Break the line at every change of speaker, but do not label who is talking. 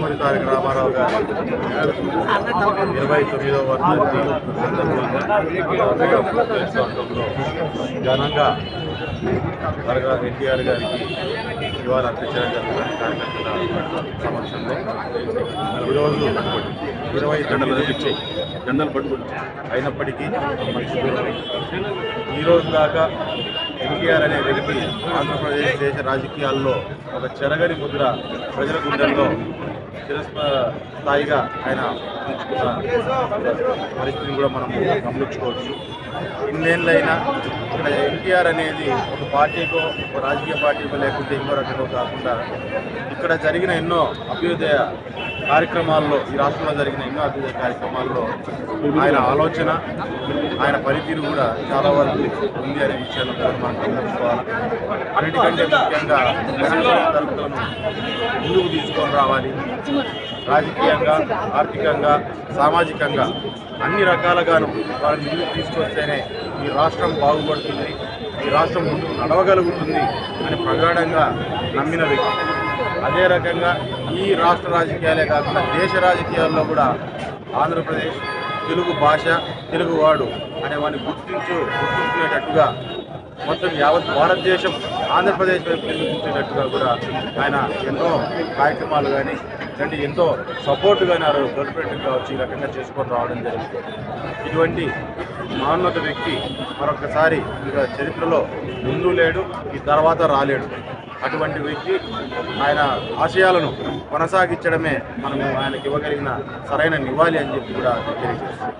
నందమూరి తారక రామారావు గారి. ఇరవై తొమ్మిదవ వర్ధంతి సందర్భంగా ఘనంగా త్వరగా ఎన్టీఆర్ గారికి ఇవాళ అర్పించడం జరుగుతుంది కార్యకర్తల సమక్షంలో ఈరోజు ఇరవై తొమ్మిది జెండలు పట్టుకుంటు అయినప్పటికీ ఈరోజు దాకా ఎన్టీఆర్ అనే వ్యక్తి ఆంధ్రప్రదేశ్ దేశ రాజకీయాల్లో ఒక చెరగని ముద్ర ప్రజల గుండెల్లో చిరస్మ స్థాయిగా ఆయన పరిస్థితిని కూడా మనం గమనించుకోవచ్చు. ఇన్నేళ్ళైనా ఇక్కడ ఎన్టీఆర్ అనేది ఒక పార్టీకో ఒక రాజకీయ పార్టీకో లేకుంటే ఇంకో రకంగా కాకుండా ఇక్కడ జరిగిన ఎన్నో అభ్యుదయ కార్యక్రమాల్లో ఈ రాష్ట్రంలో జరిగిన ఎన్నో అభ్యుదయ కార్యక్రమాల్లో ఆయన ఆలోచన ఆయన పనితీరు కూడా చాలా వరకు ఉంది అనే విషయాన్ని మనం గమనించుకోవాలి. అన్నిటికంటే ముఖ్యంగా తరగతులను ముందుకు తీసుకొని రావాలి. రాజకీయంగా ఆర్థికంగా సామాజికంగా అన్ని రకాలుగాను వాళ్ళని ముందుకు తీసుకొస్తేనే ఈ రాష్ట్రం బాగుపడుతుంది ఈ రాష్ట్రం ముందుకు నడవగలుగుతుంది అని ప్రగాఢంగా నమ్మిన వ్యక్తి. అదే రకంగా ఈ రాష్ట్ర రాజకీయాలే కాకుండా దేశ రాజకీయాల్లో కూడా ఆంధ్రప్రదేశ్ తెలుగు భాష తెలుగువాడు అనే వాడిని గుర్తించు గుర్తించుకునేటట్టుగా మొత్తం యావత్ భారతదేశం ఆంధ్రప్రదేశ్ వైపు చూసేటట్టుగా కూడా ఆయన ఎన్నో కార్యక్రమాలు కానీ ఇలాంటి ఎంతో సపోర్ట్ కానీ ఆ రోజు గవర్నమెంట్ కావచ్చు ఈ రకంగా చేసుకొని రావడం జరిగింది. ఇటువంటి మానవత వ్యక్తి మరొకసారి ఇక చరిత్రలో ముందు లేడు ఈ తర్వాత రాలేడు. అటువంటి వ్యక్తి ఆయన ఆశయాలను కొనసాగించడమే మనము ఆయనకి ఇవ్వగలిగిన సరైన నివాళి అని చెప్పి కూడా తెలియజేస్తాం